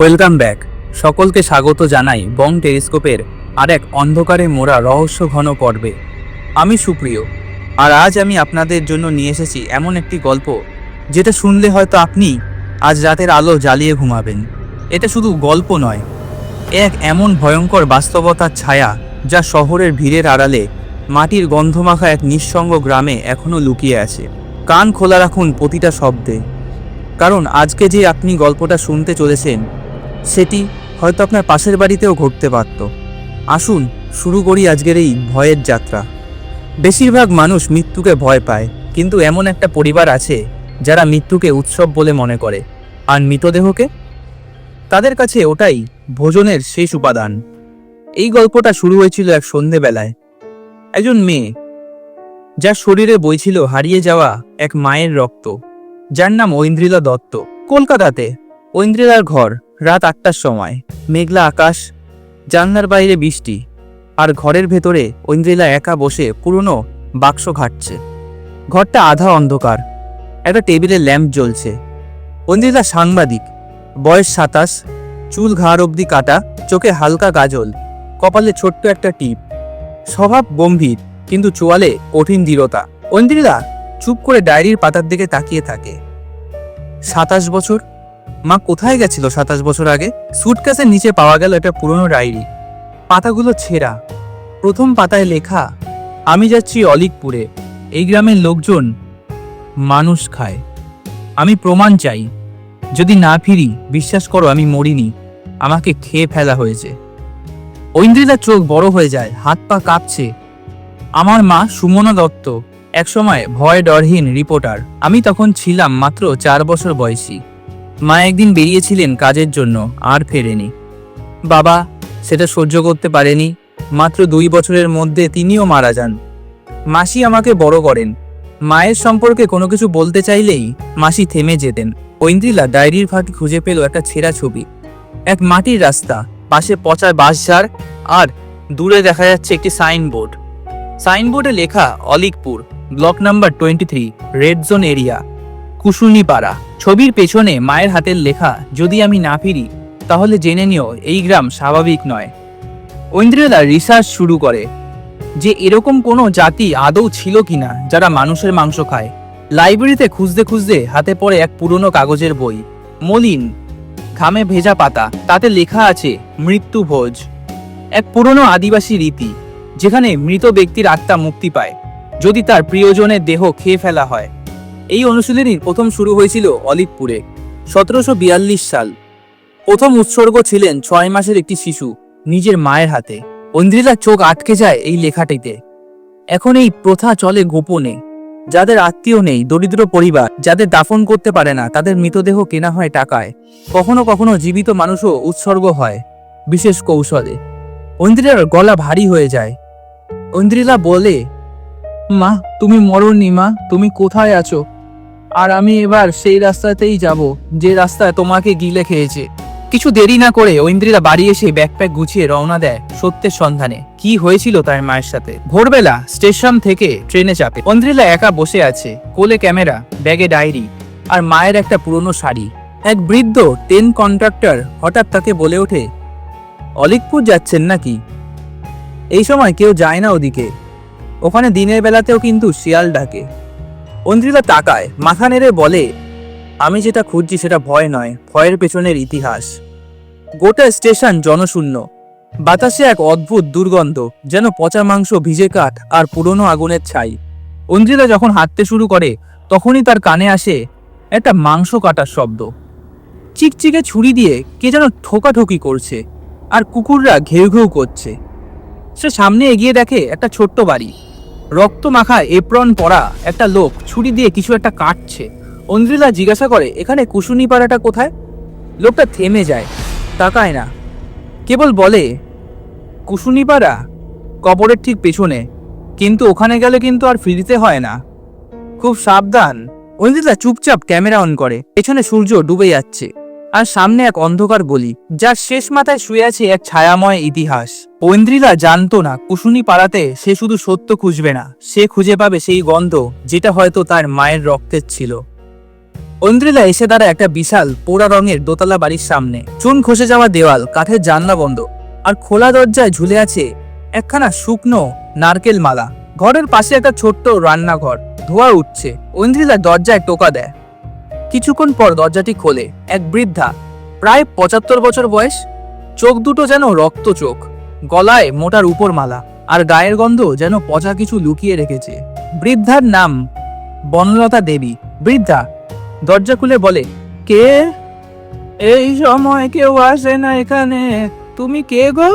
Welcome back. সকলকে স্বাগত জানাই বং টেলিস্কোপের আর এক অন্ধকারে মোড়া রহস্য ঘন পর্বে। আমি সুপ্রিয়, আর আজ আমি আপনাদের জন্য নিয়ে এসেছি এমন একটি গল্প, যেটা শুনলে হয়তো আপনি আজ রাতের আলো জ্বালিয়ে ঘুমাবেন। এটা শুধু গল্প নয় এক এমন ভয়ঙ্কর বাস্তবতার ছায়া যা শহরের ভিড়ের আড়ালে মাটির গন্ধমাখা এক নিঃসঙ্গ গ্রামে এখনও লুকিয়ে আছে। কান খোলা রাখুন প্রতিটা শব্দে। কারণ আজকে যে আপনি গল্পটা শুনতে চলেছেন সেটি হয়তো আপনার পাশের বাড়িতেও ঘটতে পারত। আসুন, শুরু করি আজকের এই ভয়ের যাত্রা। বেশিরভাগ মানুষ মৃত্যুকে ভয় পায়, কিন্তু এমন একটা পরিবার আছে যারা মৃত্যুকে উৎসব বলে মনে করে। আর মৃতদেহকে? তাদের কাছে ওটাই ভোজনের শেষ উপাদান। এই গল্পটা শুরু হয়েছিল এক সন্ধেবেলায়। একজন মেয়ে, যার শরীরে বইছিল হারিয়ে যাওয়া এক মায়ের রক্ত, যার নাম ঐন্দ্রিলা দত্ত। কলকাতাতে ঐন্দ্রিলার ঘর। রাত আটটার সময়। মেঘলা আকাশ, জানলার বাইরে বৃষ্টি, আর ঘরের ভেতরে ঐন্দ্রিলা একা বসে পুরনো বাক্স ঘাটছে। ঘরটা আধা অন্ধকার, একটা টেবিলে ল্যাম্প জ্বলছে। ঐন্দ্রিলা সাংবাদিক, বয়স সাতাশ, চুল ঘাড় অবধি কাটা, চোখে হালকা গাজল, কপালে ছোট্ট একটা টিপ। স্বভাব গম্ভীর, কিন্তু চোয়ালে কঠিন দৃঢ়তা। ঐন্দ্রিলা চুপ করে ডায়েরির পাতার দিকে তাকিয়ে থাকে। সাতাশ বছর মা কোথায় গেছিল সাতাশ বছর আগে? সুটকেসের নিচে পাওয়া গেল একটা পুরনো ডায়েরি। পাতাগুলো ছেঁড়া। প্রথম পাতায় লেখা, আমি যাচ্ছি অলিকপুরে। এই গ্রামের লোকজন মানুষ খায়। আমি প্রমাণ চাই। যদি না ফিরি, বিশ্বাস করো আমি মরিনি। আমাকে খেয়ে ফেলা হয়েছে। ঐন্দ্রিলার চোখ বড় হয়ে যায়, হাত পা কাঁপছে। আমার মা সুমনা দত্ত, একসময় ভয় ডরহীন রিপোর্টার। আমি তখন ছিলাম মাত্র চার বছর বয়সী। মা একদিন বেরিয়েছিলেন কাজের জন্য, আর ফেরেনি। বাবা, সেটা সহ্য করতে পারেনি। মাত্র দুই বছরের মধ্যে তিনিও মারা যান। মাসি আমাকে বড় করেন। মায়ের সম্পর্কে কোনো কিছু বলতে চাইলেই মাসি থেমে যেতেন। ঐন্দ্রিলা ডায়েরির ফাঁকে খুঁজে পেল একটা ছেঁড়া ছবি। এক মাটির রাস্তা, পাশে পচা বাঁশঝাড় আর দূরে দেখা যাচ্ছে একটি সাইনবোর্ড। সাইনবোর্ডে লেখা Alikpur, block number twenty three, red zone area. Kushunipara ছবির পেছনে মায়ের হাতের লেখা, যদি আমি না ফিরি, তাহলে জেনে নিও, এই গ্রাম স্বাভাবিক নয়। ঐন্দ্রিলা রিসার্চ শুরু করে যে এরকম কোনো জাতি আদৌ ছিল কিনা, যারা মানুষের মাংস খায়। লাইব্রেরিতে খুঁজতে খুঁজতে হাতে পড়ে এক পুরনো কাগজের বই, মলিন, ঘামে ভেজা পাতা। তাতে লেখা আছে, মৃত্যু ভোজ। এক পুরনো আদিবাসী রীতি, যেখানে মৃত ব্যক্তির আত্মা মুক্তি পায়, যদি তার প্রিয়জনের দেহ খেয়ে ফেলা হয়। এই অনুশীলনীর প্রথম শুরু হয়েছিল অলিভপুরে সতেরোশো বিয়াল্লিশ সাল। প্রথম উৎসর্গ ছিলেন ছয় মাসের একটি শিশু, নিজের মায়ের হাতে। ঐন্দ্রিলার চোখ আটকে যায় এই লেখাটিতে। এখন এই প্রথা চলে গোপনে। যাদের আত্মীয় নেই, দরিদ্র পরিবার, যাদের দাফন করতে পারে না, তাদের মৃতদেহ কেনা হয় টাকায়। কখনো কখনো জীবিত মানুষও উৎসর্গ হয়, বিশেষ কৌশলে। ঐন্দ্রিলার গলা ভারী হয়ে যায়। ঐন্দ্রিলা বলে, মা, তুমি মরণনি মা, তুমি কোথায় আছো? আর আমি এবার সেই রাস্তাতেই যাব, যে রাস্তায় তোমাকে গিলে খেয়েছে। কিছু দেরি না করে ঐন্দ্রিলা বাড়ি এসে ব্যাকপ্যাক গুছিয়ে রওনা দেয় সত্যের সন্ধানে। কি হয়েছিল তার মায়ের সাথে? ভোরবেলা স্টেশন থেকে ট্রেনে চাপে। ঐন্দ্রিলা একা বসে আছে, কোলে ক্যামেরা, ব্যাগে ডায়েরি আর মায়ের একটা পুরনো শাড়ি। এক বৃদ্ধ টেন কন্ট্রাক্টর হঠাৎ তাকে বলে ওঠে, অলিকপুর যাচ্ছেন নাকি? এই সময় কেউ যায় না ওদিকে। ওখানে দিনের বেলাতেও কিন্তু শিয়াল ডাকে। ঐন্দ্রিলা তাকায়, মাথা নেড়ে বলে, আমি যেটা খুঁজছি সেটা ভয় নয়, ভয়ের পেছনের ইতিহাস। গোটা স্টেশন জনশূন্য। বাতাসে এক অদ্ভুত দুর্গন্ধ, যেন পচা মাংস, ভিজে কাঠ আর পুরনো আগুনের ছাই। ঐন্দ্রিলা যখন হাঁটতে শুরু করে, তখনই তার কানে আসে একটা মাংস কাটার শব্দ। চিকচিকে ছুরি দিয়ে কে যেন ঠোকাঠকি করছে আর কুকুররা ঘেউ ঘেউ করছে। সে সামনে এগিয়ে দেখে একটা ছোট্ট বাড়ি। রক্ত মাখা এপ্রন পরা একটা লোক ছুরি দিয়ে কিছু একটা কাটছে। অন্দ্রিলা জিজ্ঞাসা করে, এখানে কুসুনি পাড়াটা কোথায়? লোকটা থেমে যায়, তাকায় না। কেবল বলে কুসুনি পাড়া কবরের ঠিক পেছনে। কিন্তু ওখানে গেলে কিন্তু আর ফিরিতে হয় না। খুব সাবধান। ঐন্দ্রিলা চুপচাপ ক্যামেরা অন করে। পেছনে সূর্য ডুবে যাচ্ছে। আর সামনে এক অন্ধকার গলি যার শেষ মাথায় শুয়ে আছে এক ছায়াময় ইতিহাস। ঐন্দ্রিলা জানতো না, কুসুনি পাড়াতে সে শুধু সত্য খুঁজবে না, সে খুঁজে পাবে সেই গন্ধ, যেটা হয়তো তার মায়ের রক্তের ছিল। ঐন্দ্রিলা এসে দাঁড়া একটা বিশাল, পোড়া রঙের দোতলা বাড়ির সামনে। চুন খসে যাওয়া দেওয়াল, কাঠের জানলা বন্ধ, আর খোলা দরজায় ঝুলে আছে একখানা শুকনো নারকেল মালা। ঘরের পাশে একটা ছোট্ট রান্নাঘর, ধোয়া উঠছে। ঐন্দ্রিলা দরজায় টোকা দেয়। কিছুক্ষণ পর দরজাটি খোলে এক বৃদ্ধা, প্রায় পঁচাত্তর বছর বয়স, চোখ দুটো যেন রক্ত চোখ, গলায় মোটার উপর মালা আর গায়ের গন্ধ যেন পচা কিছু লুকিয়ে রেখেছে। বৃদ্ধার নাম বনলতা দেবী। বৃদ্ধা, দরজা খুলে বলে, কে? এই সময় কেউ আসে না এখানে। তুমি কে গো?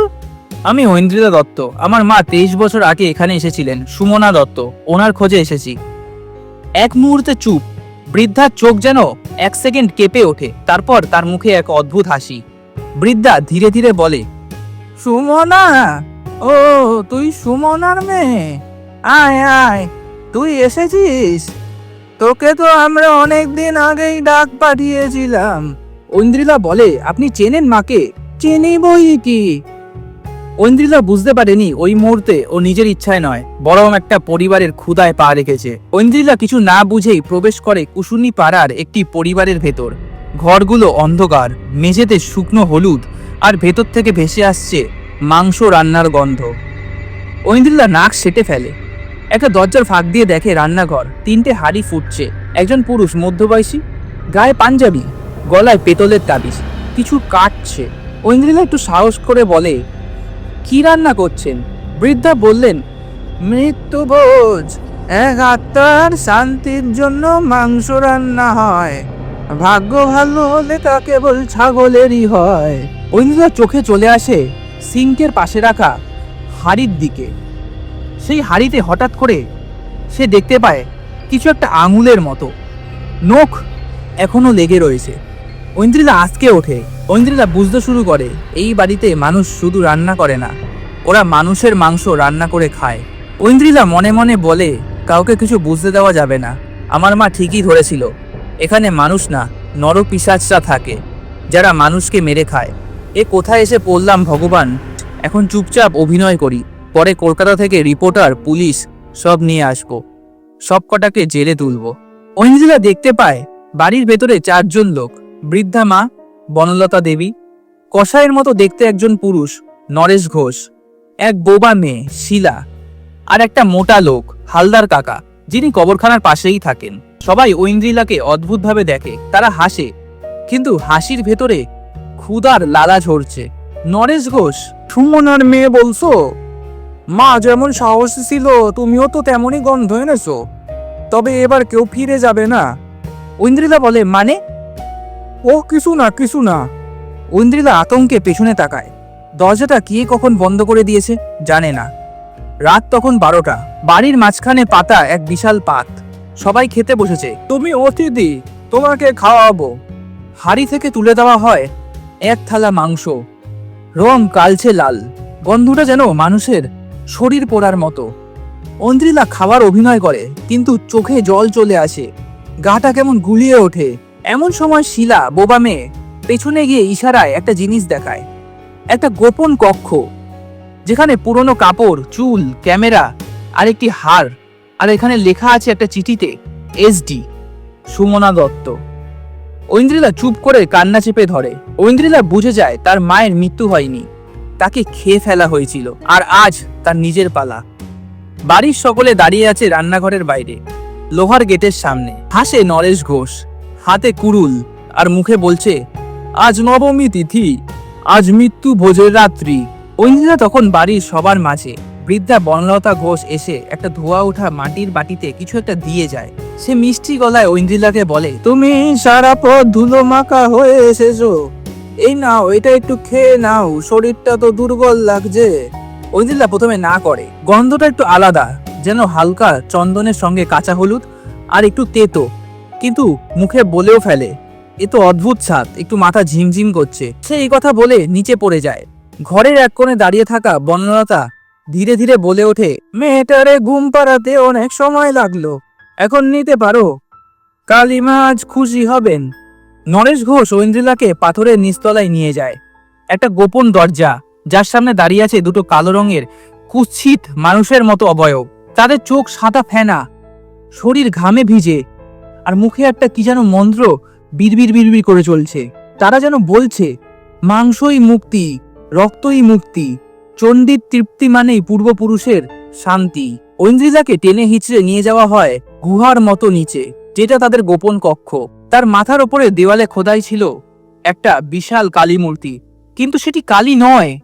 আমি ঐন্দ্রিতা দত্ত। আমার মা তেইশ বছর আগে এখানে এসেছিলেন, সুমনা দত্ত। ওনার খোঁজে এসেছি। এক মুহূর্তে চুপ বৃদ্ধার চোখ যেন এক সেকেন্ড কেঁপে ওঠে, তারপর তার মুখে এক অদ্ভুত হাসি। বৃদ্ধা ধীরে ধীরে বলে, সুমনা, ও, তুই সুমনার মেয়ে। আয় আয়, তুই এসেছিস? তোকে তো আমরা অনেক দিন আগেই ডাক পাঠিয়েছিলাম। ঐন্দ্রিলা বলে, আপনি চেনেন মাকে? চিনি বই কি? ঐন্দ্রিলা বুঝতে পারেনি ওই মুহূর্তে ও নিজের ইচ্ছায় নয়, বরং একটা পরিবারের ক্ষুদায় পা রেখেছে। ঐন্দ্রিলা কিছু না বুঝেই প্রবেশ করে কুসুনি পাড়ার একটি পরিবারের ভেতর। ঘরগুলো অন্ধকার, মেঝেতে শুকনো হলুদ, আর ভেতর থেকে ভেসে আসছে মাংস রান্নার গন্ধ। ঐন্দ্রিলা নাক সেটে ফেলে। একটা দরজার ফাঁক দিয়ে দেখে রান্নাঘর, তিনটে হাড়ি ফুটছে। একজন পুরুষ, মধ্যবয়সী, গায়ে পাঞ্জাবি, গলায় পেতলের তাবিজ, কিছু কাটছে। ঐন্দ্রিলা একটু সাহস করে বলে কি রান্না করছেন? বৃদ্ধা বললেন মৃত্যুভোজ এক আত্মার শান্তির জন্য মাংস রান্না হয়। ভাগ্য ভালো হলে তা কেবল ছাগলেরই হয়। ঐন্দ্রিলা চোখে চলে আসে সিঙ্কের পাশে রাখা হাড়ির দিকে। সেই হাড়িতে হঠাৎ করে সে দেখতে পায় কিছু একটা আঙুলের মতো। নখ এখনও লেগে রয়েছে। ঐন্দ্রিলা আজকে ওঠে। ঐন্দ্রিলা বুঝতে শুরু করে, এই বাড়িতে মানুষ শুধু রান্না করে না, ওরা মানুষের মাংস রান্না করে খায়। ঐন্দ্রিলা মনে মনে বলে, কাউকে কিছু বুঝতে দেওয়া যাবে না, আমার মা ঠিকই ধরেছিল। এখানে মানুষ না নরপিসাচরা থাকে, যারা মানুষকে মেরে খায়। এ কোথায় এসে পড়লাম ভগবান? এখন চুপচাপ অভিনয় করি, পরে কলকাতা থেকে রিপোর্টার, পুলিশ সব নিয়ে আসব সব কটাকে জেলে তুলব। ঐন্দ্রিলা দেখতে পায়, বাড়ির ভেতরে চারজন লোক, বৃদ্ধা মা বনলতা দেবী। কষায়ের মতো দেখতে একজন পুরুষ, নরেশ ঘোষ। এক বোবা মেয়ে, শিলা। আর একটা মোটা লোক, হালদার কাকা, যিনি কবরখানার পাশেই থাকেন। সবাই ঐন্দ্রিলাকে অদ্ভুতভাবে দেখে, তারা হাসে। কিন্তু হাসির ভেতরে ক্ষুদার লালা ঝরছে। নরেশ ঘোষ, সুমনার মেয়ে বলছো? মা, যেমন সাহসী ছিল, তুমিও তো তেমনই গন্ধ এনেছো। তবে এবার কেউ ফিরে যাবে না। ঐন্দ্রিলা বলে মানে? ও কিছু না কিছু না। ঐন্দ্রিলা আতঙ্কে পেছনে তাকায়। দরজাটা কে কখন বন্ধ করে দিয়েছে জানে না। রাত তখন বারোটা। বাড়ির মাঝখানে পাতা এক বিশাল পাত। সবাই খেতে বসেছে। তুমি অতিথি, তোমাকে খাওয়াবো। হাড়ি থেকে তুলে দেওয়া হয় এক থালা মাংস। রং কালছে লাল। গন্ধটা যেন মানুষের শরীর পোড়ার মতো। অন্দ্রিলা খাবার অভিনয় করে, কিন্তু চোখে জল চলে আসে। গাটা কেমন গুলিয়ে ওঠে। এমন সময় শিলা, বোবা মেয়ে, পেছনে গিয়ে ইশারায় একটা জিনিস দেখায়। একটা গোপন কক্ষ, যেখানে পুরনো কাপড়, চুল, ক্যামেরা আর একটি হার, আর এখানে লেখা আছে একটা চিঠিতে এসডি সুমনা দত্ত। ঐন্দ্রিলা চুপ করে কান্না চেপে ধরে। ঐন্দ্রিলা বুঝে যায় তার মায়ের মৃত্যু হয়নি। তাকে খেয়ে ফেলা হয়েছিল, আর আজ তার নিজের পালা। বাড়ির সকলে দাঁড়িয়ে আছে রান্নাঘরের বাইরে, লোহার গেটের সামনে। হাসে নরেশ ঘোষ। হাতে কুড়ুল আর মুখে বলছে, আজ নবমী তিথি, আজ মৃত্যু ভোজের রাত্রি। ঐন্দ্রিলা তখন বাড়ির সবার মাঝে, বৃদ্ধা বনলতা ঘোষ এসে একটা ধোয়া ওঠা মাটির বাটিতে কিছু একটা দিয়ে যায়। সে মিষ্টি গলায় ঐন্দ্রিলাকে বলে, তুমি সারা পথ ধুলো মাখা হয়ে এসেছ। এই নাও, এটা একটু খেয়ে নাও, শরীরটা তো দুর্বল লাগছে। ঐন্দ্রিলা প্রথমে না করে, গন্ধটা একটু আলাদা, যেন হালকা চন্দনের সঙ্গে কাঁচা হলুদ আর একটু তেতো। কিন্তু মুখে বলেও ফেলে। এ তো অদ্ভুত স্বাদ একটু মাথা ঝিমঝিম করছে। সে এই কথা বলে নিচে পড়ে যায়। ঘরের এক কোণে দাঁড়িয়ে থাকা বনলতা ধীরে ধীরে বলে ওঠে, মেয়েটারে ঘুম পাড়াতে অনেক সময় লাগল। এখন নিতে পারো। কালিমা আজ খুশি হবেন। নরেশ ঘোষ ঐন্দ্রিলাকে পাথরের নিচতলায় নিয়ে যায়। একটা গোপন দরজা, যার সামনে দাঁড়িয়ে আছে দুটো কালো রঙের, কুৎসিত মানুষের মতো অবয়ব। তাদের চোখ সাদা ফেনা। শরীর ঘামে ভিজে। আর মুখে একটা কি যেন মন্ত্র বিড়বিড় বিড়বিড় করে চলছে। তারা যেন বলছে, মাংসই মুক্তি, রক্তই মুক্তি, চণ্ডীর তৃপ্তি মানেই পূর্বপুরুষের শান্তি। ঐন্দ্রিলাকে টেনে হিচড়ে নিয়ে যাওয়া হয় গুহার মতো নিচে, যেটা তাদের গোপন কক্ষ। তার মাথার ওপরে দেওয়ালে খোদাই ছিল একটা বিশাল কালী মূর্তি। কিন্তু সেটি কালী নয়।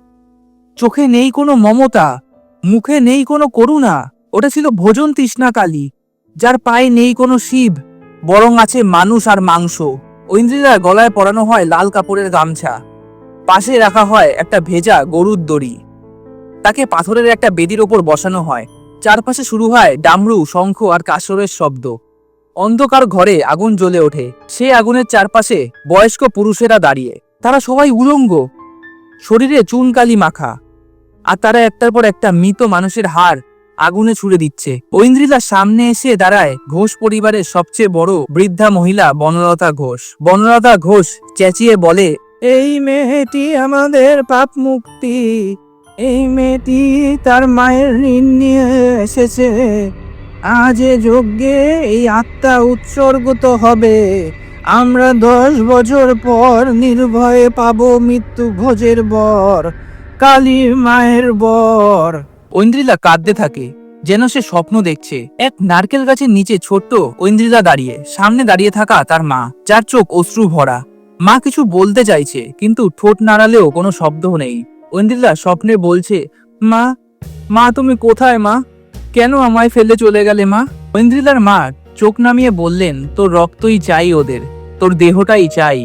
চোখে নেই কোনো মমতা, মুখে নেই কোনো করুণা। ওটা ছিল ভোজন তৃষ্ণা কালী, যার পায়ে নেই কোনো শিব। বরং আছে মানুষ আর মাংস। ঐন্দ্রিলার গলায় পরানো হয় লাল কাপড়ের গামছা। পাশে রাখা হয় একটা ভেজা গরুর দড়ি। তাকে পাথরের একটা বেদির ওপর বসানো হয়। চারপাশে শুরু হয় ডামরু, শঙ্খ আর কাসরের শব্দ। অন্ধকার ঘরে আগুন জ্বলে ওঠে। সে আগুনের চারপাশে বয়স্ক পুরুষেরা দাঁড়িয়ে। তারা সবাই উলঙ্গ। শরীরে চুনকালি মাখা। আর তারা একটার পর একটা মৃত মানুষের হাড় আগুনে ছুড়ে দিচ্ছে। ঐন্দ্রিলা সামনে এসে দাঁড়ায় ঘোষ পরিবারের সবচেয়ে বড় বৃদ্ধা মহিলা বনলতা ঘোষ। বনলতা ঘোষ চেঁচিয়ে বলে, এই মেয়েটি আমাদের পাপ মুক্তি। এই মেয়েটি তার মায়ের ঋণ নিয়ে এসেছে। আজ এ যজ্ঞে এই আত্মা উৎসর্গত হবে। আমরা দশ বছর পর নির্ভয়ে পাবো মৃত্যু ভোজের বর, কালী মায়ের বর। ঐন্দ্রিলা কাঁদতে থাকে, যেন সে স্বপ্ন দেখছে। এক নারকেল গাছের নিচে ছোট্ট ঐন্দ্রিলা দাঁড়িয়ে, সামনে দাঁড়িয়ে থাকা তার মা, যার চোখ অশ্রু ভরা। মা কিছু বলতে চাইছে, কিন্তু ঠোঁট নাড়ালেও কোনো শব্দ নেই। ঐন্দ্রিলা স্বপ্নে বলছে, মা মা, তুমি কোথায়, মা? কেন আমায় ফেলে চলে গেলে, মা? ঐন্দ্রিলার মা চোখ নামিয়ে বললেন, তোর রক্তই চাই ওদের, তোর দেহটাই চাই।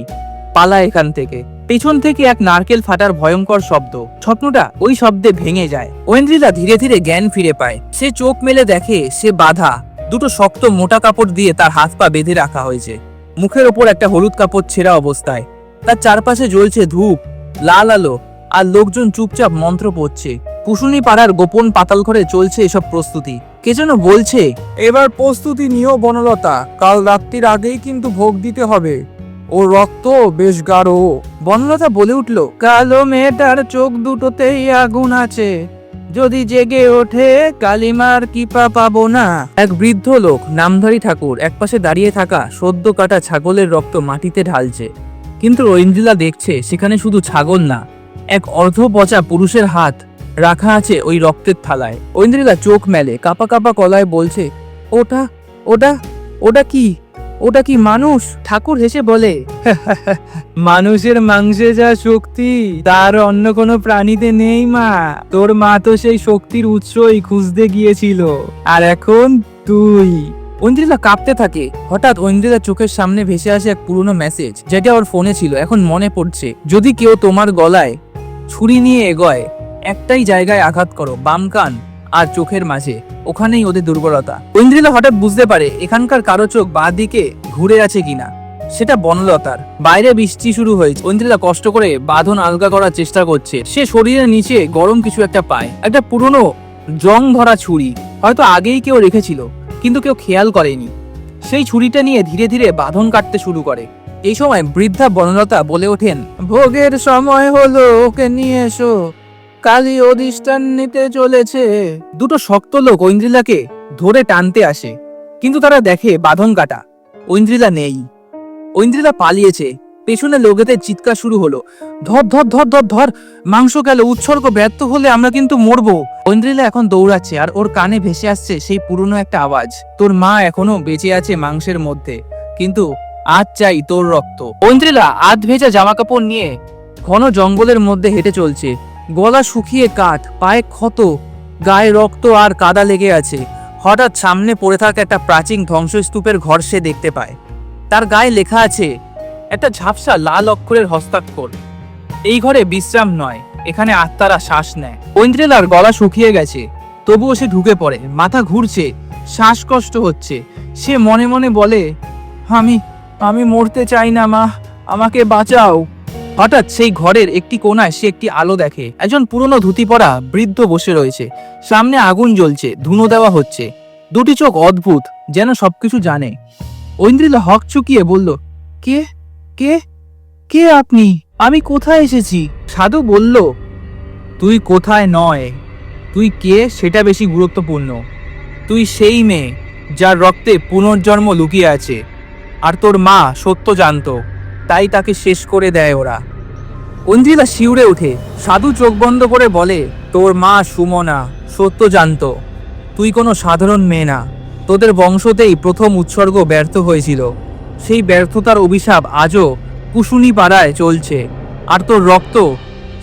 পালা এখান থেকে। পেছন থেকে এক নারকেল ফাটার ভয়ঙ্কর শব্দ। স্বপ্নটা ওই শব্দে ভেঙে যায়। ঐন্দ্রিলা ধীরে ধীরে জ্ঞান ফিরে পায়। সে চোখ মেলে দেখে সে বাধা। দুটো শক্ত মোটা কাপড় দিয়ে তার হাত পা বেঁধে রাখা হয়েছে। মুখের ওপর একটা হলুদ কাপড় ছেঁড়া অবস্থায়। তার চারপাশে জ্বলছে ধূপ, লাল আলো, আর লোকজন চুপচাপ মন্ত্র পড়ছে। কুশুনি পাড়ার গোপন পাতাল ঘরে চলছে এসব প্রস্তুতি। কে যেন বলছে, এবার প্রস্তুতি নিও বনলতা। কাল রাত্রির আগেই কিন্তু ভোগ দিতে হবে। ও রক্ত বেশ গাঢ়। বনলতা বলে উঠল, কালো মেয়েটার চোখ দুটোতেই আগুন আছে। যদি জেগে ওঠে, কালিমার কিপা পাবো না। এক বৃদ্ধ লোক, নামধারী ঠাকুর, একপাশে দাঁড়িয়ে থাকা সদ্য কাটা ছাগলের রক্ত মাটিতে ঢালছে। কিন্তু ঐন্দ্রিলা দেখছে, সেখানে শুধু ছাগল না, এক অর্ধ পচা পুরুষের হাত রাখা আছে ওই রক্তের থালায়। ঐন্দ্রিলা চোখ মেলে, কাপা কাপা কলায় বলছে, ওটা ওটা ওটা কি? ওটা কি মানুষ? ঠাকুর হেসে বলে। মানুষের মাংসে যা শক্তি তার অন্য কোনো প্রাণীতে নেই মা। তোর মা তো সেই শক্তির উৎসই খুঁজতে গিয়েছিল। আর এখন তুই। ঐন্দ্রিলা কাঁপতে থাকে। হঠাৎ ঐন্দ্রিলার চোখের সামনে ভেসে আসে এক পুরনো মেসেজ যেটা ওর ফোনে ছিল। এখন মনে পড়ছে যদি কেউ তোমার গলায় ছুরি নিয়ে এগোয় একটাই জায়গায় আঘাত করো বাম কান। আর চোখের মাঝে। ওখানেই ওদের দুর্বলতা। ঐন্দ্রিলা হঠাৎ বুঝতে পারে এখানকার কারও চোখ বাঁ দিকে ঘুরে আছে কিনা। সেটা বনলতার। বাইরে বৃষ্টি শুরু হয়েছে। ঐন্দ্রিলা কষ্ট করে বাঁধন আলগা করার চেষ্টা করছে। সে শরীরের নিচে গরম কিছু একটা পায়। একটা পুরনো জং ধরা ছুরি। হয়তো আগেই কেউ রেখেছিল, কিন্তু কেউ খেয়াল করেনি। সেই ছুরিটা নিয়ে ধীরে ধীরে বাঁধন কাটতে শুরু করে। এই সময় বৃদ্ধা বনলতা বলে ওঠেন, ভোগের সময় হলো, ওকে নিয়ে এসো। কালী অধিষ্ঠান নিতে চলেছে। দুটো শক্ত লোক ঐন্দ্রিলাকে ধরে টানতে আসে, কিন্তু তারা দেখে বাঁধন কাটা ঐন্দ্রিলা নেই। ঐন্দ্রিলা পালিয়েছে। পেছনে লোকেদের চিৎকার শুরু হলো। ধর ধর ধর ধর ধর, মাংস গেল উৎসর্গ ব্যর্থ হলে আমরা কিন্তু মরবো। ঐন্দ্রিলা এখন দৌড়াচ্ছে আর ওর কানে ভেসে আসছে সেই পুরনো একটা আওয়াজ। তোর মা এখনও বেঁচে আছে মাংসের মধ্যে, কিন্তু আজ চাই তোর রক্ত। ঐন্দ্রিলা আধ ভেজা জামা কাপড় নিয়ে ঘন জঙ্গলের মধ্যে হেঁটে চলছে। গলা শুকিয়ে কাঠ, পায়ে ক্ষত, গায়ে রক্ত আর কাদা লেগে আছে। হঠাৎ সামনে পড়ে থাকা একটা প্রাচীন ধ্বংসস্তূপের ঘর সে দেখতে পায়। তার গায়ে লেখা আছে, একটা ঝাপসা লাল অক্ষরের হস্তাক্ষর। এই ঘরে বিশ্রাম নয়, এখানে আত্মারা শ্বাস নেয়। ঐন্দ্রেলার গলা শুকিয়ে গেছে, তবুও সে ঢুকে পড়ে, মাথা ঘুরছে, শ্বাসকষ্ট হচ্ছে। সে মনে মনে বলে, আমি আমি মরতে চাই না মা, আমাকে বাঁচাও। হঠাৎ সেই ঘরের একটি কোণায় সে একটি আলো দেখে। একজন পুরনো ধুতি পরা বৃদ্ধ বসে রয়েছে। সামনে আগুন জ্বলছে, ধুনো দেওয়া হচ্ছে। দুটি চোখ অদ্ভুত, যেন সবকিছু জানে। ঐন্দ্রিলা হক চুকিয়ে বলল, কে? কে? কে আপনি? আমি কোথায় এসেছি? সাধু বলল, তুই কোথায় নয়। তুই কে সেটা বেশি গুরুত্বপূর্ণ। তুই সেই মেয়ে যার রক্তে পুনর্জন্ম লুকিয়ে আছে। আর তোর মা সত্য জানতো। তাই তাকে শেষ করে দেয় ওরা। ঐন্দ্রিলা শিউরে ওঠে সাধু চোখ বন্ধ করে বলে, তোর মা সুমনা, সত্য জানতো। তুই কোনো সাধারণ মেয়ে না। তোদের বংশতেই প্রথম উৎসর্গ ব্যর্থ হয়েছিল। সেই ব্যর্থতার অভিশাপ আজও কুশুনি পাড়ায় চলছে। আর তোর রক্ত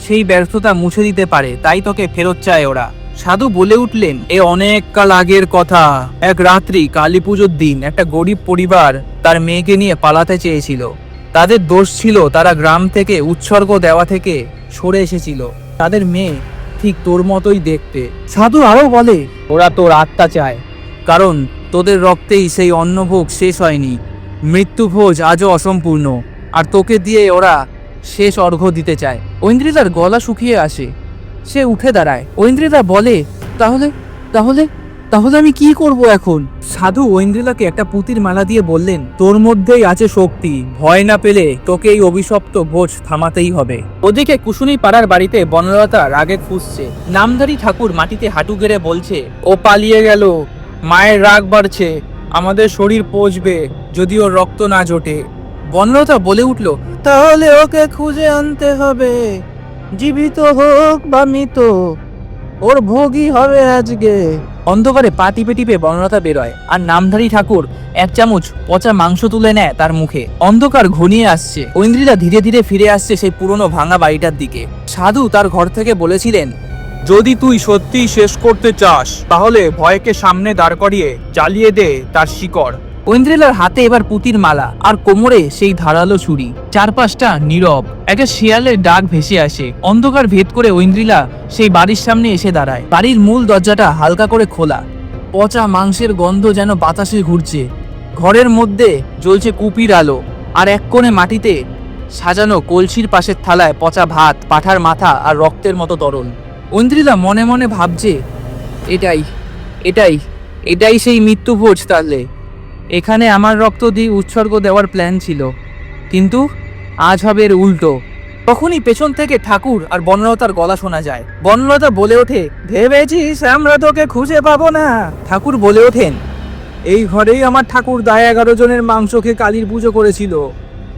সেই ব্যর্থতা মুছে দিতে পারে, তাই তোকে ফেরত চায় ওরা। সাধু বলে উঠলেন, এ অনেক কাল আগের কথা। এক রাত্রি কালী পুজোর দিন একটা গরিব পরিবার তার মেয়েকে নিয়ে পালাতে চেয়েছিল। তাদের দোষ ছিল তারা গ্রাম থেকে, উৎসর্গ দেওয়া থেকে সরে এসেছিল। তাদের মেয়ে ঠিক তোর মতোই দেখতে। সাধু আরও বলে, ওরা তোর আত্মা চায়। কারণ তোদের রক্তেই সেই অন্নভোগ শেষ হয়নি। মৃত্যুভোজ আজও অসম্পূর্ণ। আর তোকে দিয়ে ওরা শেষ অর্ঘ্য দিতে চায়। ঐন্দ্রিতার গলা শুকিয়ে আসে। সে উঠে দাঁড়ায়। ঐন্দ্রিতা বলে, তাহলে তাহলে তাহলে আমি কি করব এখন? সাধু ঐন্দ্রিলাকে একটা পুতির মালা দিয়ে বললেন, তোর মধ্যেই আছে শক্তি। ভয় না পেলে তোকে এই অভিশপ্ত ভোজ থামাতেই হবে। ওদিকে কুসুনি পাড়ার বাড়িতে বনলতা রাগে ফুসছে নামধারী ঠাকুর মাটিতে হাঁটু গেড়ে বলছে, ও পালিয়ে গেল। মায়ের রাগ বাড়ছে। আমাদের শরীর পচবে যদি ওর রক্ত না জোটে। বনলতা বলে উঠল, তাহলে ওকে খুঁজে আনতে হবে। জীবিত হোক বা মৃত ওর ভোগই হবে আজকে। অন্ধকারে পা টিপে টিপে বনলতা বেরোয়, আর নামধারী ঠাকুর এক চামচ পচা মাংস তুলে নেয় তার মুখে। অন্ধকার ঘনিয়ে আসছে। ঐন্দ্রিলা ধীরে ধীরে ফিরে আসছে সেই পুরনো ভাঙা বাড়িটার দিকে। সাধু তার ঘর থেকে বলেছিলেন, যদি তুই সত্যিই শেষ করতে চাস, তাহলে ভয়কে সামনে দাঁড় করিয়ে জ্বালিয়ে দে তার শিকড়। ঐন্দ্রিলার হাতে এবার পুতির মালা, আর কোমরে সেই ধারালো ছুরি। চারপাশটা নীরব, একটা শিয়ালের ডাক ভেসে আসে। অন্ধকার ভেদ করে ঐন্দ্রিলা সেই বাড়ির সামনে এসে দাঁড়ায়। বাড়ির মূল দরজাটা হালকা করে খোলা। পচা মাংসের গন্ধ যেন বাতাসে ঘুরছে। ঘরের মধ্যে জ্বলছে কুপির আলো, আর এক কোণে মাটিতে সাজানো কলসির পাশের থালায় পচা ভাত, পাঠার মাথা আর রক্তের মতো তরল। ঐন্দ্রিলা মনে মনে ভাবছে, এটাই এটাই এটাই সেই মৃত্যুভোজ তাহলে। এখানে আমার রক্ত দিয়ে উৎসর্গ দেওয়ার প্ল্যান ছিল। কিন্তু আজ হবে এর উল্টো। তখনই পেছন থেকে ঠাকুর আর বনলতার গলা শোনা যায়। বনলতা বলে ওঠে, ভেবেছিস আমরা তোকে খুঁজে পাবো না? ঠাকুর বলে ওঠেন, এই ঘরেই আমার ঠাকুর দায় এগারো জনের মাংস খেয়ে কালীর পুজো করেছিল।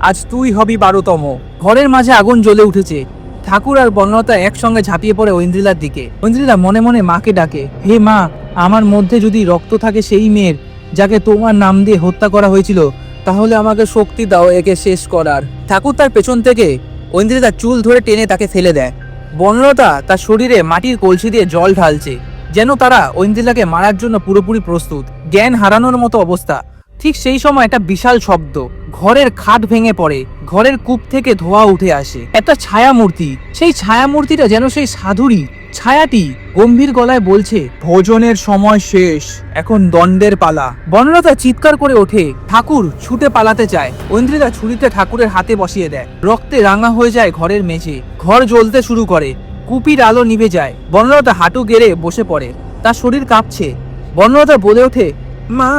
আজ তুই হবি বারোতম। ঘরের মাঝে আগুন জ্বলে উঠেছে। ঠাকুর আর বনলতা একসঙ্গে ঝাঁপিয়ে পড়ে ঐন্দ্রিলার দিকে। ঐন্দ্রিলা মনে মনে মাকে ডাকে, হে মা, আমার মধ্যে যদি রক্ত থাকে সেই মেয়ের যাকে তোমার নাম দিয়ে হত্যা করা হয়েছিল, তাহলে আমাকে শক্তি দাও একে শেষ করার। ঠাকুর তার পেছন থেকে ঐন্দ্রিলার চুল ধরে টেনে তাকে ফেলে দেয়। বনলতা তার শরীরে মাটির কলসি দিয়ে জল ঢালছে, যেন তারা ঐন্দ্রিলাকে মারার জন্য পুরোপুরি প্রস্তুত। জ্ঞান হারানোর মতো অবস্থা। ঠিক সেই সময় একটা বিশাল শব্দ, ঘরের খাট ভেঙে পড়ে, ঘরের কূপ থেকে ধোয়া উঠে আসে। একটা ছায়া মূর্তি সেই ছায়া মূর্তিটা যেন সেই সাধুরই। ছায়াটি গম্ভীর গলায় বলছে, ভোজনের সময় শেষ, এখন দণ্ডের পালা। বনলতা চিৎকার করে ওঠে, ঠাকুর ছুটে পালাতে চায়। ঐন্দ্রিলা ছুরিতে ঠাকুরের হাতে বসিয়ে দেয়। রক্তে রাঙা হয়ে যায় ঘরের মেঝে। ঘর জ্বলতে শুরু করে, কুপির আলো নিভে যায়। বনলতা হাঁটু গেড়ে বসে পড়ে, তার শরীর কাঁপছে। বনলতা বলে ওঠে, মা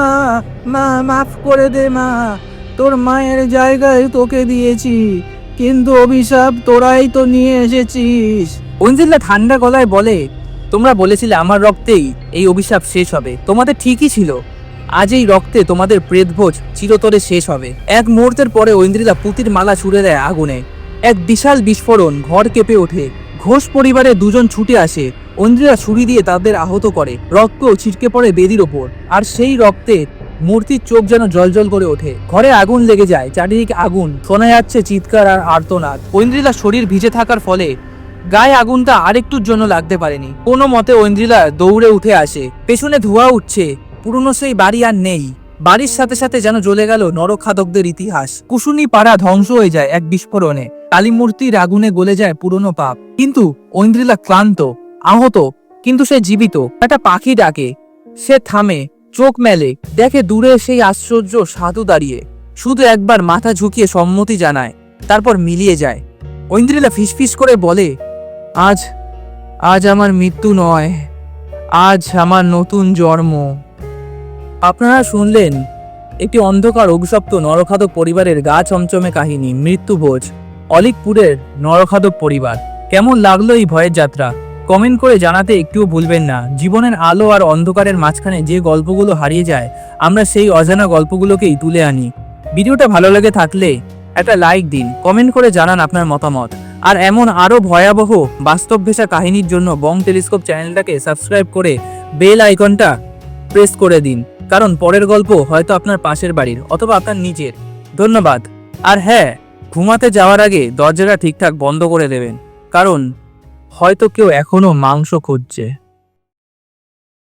মা, মাফ করে দে মা, তোর মায়ের জায়গায় তোকে দিয়েছি। কিন্তু অভিশাপ তোরাই তো নিয়ে এসেছিস। ঐন্দ্রিলা ঠান্ডা গলায় বলে? তোমরা বলেছিলে আমার রক্তেই এই অভিশাপ শেষ হবে। তোমাদের ঠিকই ছিল। আজ এই রক্তে তোমাদের প্রেতভোজ চিরতরে শেষ হবে। এক মুহূর্তের পরে ঐন্দ্রিলা পুতির মালা ছুড়ে দেয় আগুনে। এক বিশাল বিস্ফোরণ ঘর কেঁপে ওঠে। ঘোষ পরিবারে দুজন ছুটে আসে। ঐন্দ্রিলা ছুরি দিয়ে তাদের আহত করে। রক্ত ছিটকে পড়ে বেদির ওপর। আর সেই রক্তে মূর্তির চোখ যেন জলজল করে ওঠে। ঘরে আগুন লেগে যায়, চারিদিকে আগুন। শোনা যাচ্ছে চিৎকার আর আর্তনাদ। ঐন্দ্রিলা শরীর ভিজে থাকার ফলে গায়ে আগুনটা আরেকটুর জন্য লাগতে পারেনি। কোনো মতে ঐন্দ্রিলা দৌড়ে উঠে আসে। পেছনে ধোঁয়া উঠছে। পুরনো সেই বাড়ি আর নেই। বাড়ির সাথে সাথে যেন জ্বলে গেল নরখাদকদের ইতিহাস। কুশুনি পাড়া ধ্বংস হয়ে যায় এক বিস্ফোরণে। কালীমূর্তির আগুনে গলে যায় পুরনো পাপ। কিন্তু ঐন্দ্রিলা ক্লান্ত, আহত, কিন্তু সে জীবিত। একটা পাখি ডাকে। সে থামে। চোখ মেলে, দেখে দূরে সেই আশ্চর্য সাধু দাঁড়িয়ে। শুধু একবার মাথা ঝুঁকিয়ে সম্মতি জানায়, তারপর মিলিয়ে যায়। ঐন্দ্রিলা ফিসফিস করে বলে, আজ আজ আমার মৃত্যু নয়, আজ আমার নতুন জন্ম। আপনারা শুনলেন একটি অন্ধকার অভিশপ্ত নরখাদক পরিবারের গা চমচমে কাহিনী, মৃত্যুভোজ, অলিকপুরের নরখাদক পরিবার। কেমন লাগল এই ভয়ের যাত্রা? কমেন্ট করে জানাতে একটুও ভুলবেন না। জীবনের আলো আর অন্ধকারের মাঝখানে যে গল্পগুলো হারিয়ে যায়, আমরা সেই অজানা গল্পগুলোকেই তুলে আনি। ভিডিওটা ভালো লেগে থাকলে একটা লাইক দিন, কমেন্ট করে জানান আপনার মতামত। আর এমন আরও ভয়াবহ বাস্তব ভেসা কাহিনীর জন্য বং টেলিস্কোপ চ্যানেলটাকে সাবস্ক্রাইব করে বেল আইকনটা প্রেস করে দিন। কারণ পরের গল্প হয়তো আপনার পাশের বাড়ির অথবা আপনার নিজের। ধন্যবাদ। আর হ্যাঁ ঘুমাতে যাওয়ার আগে দরজাটা ঠিকঠাক বন্ধ করে দেবেন। কারণ হয়তো কেউ এখনও মাংস খুঁজছে।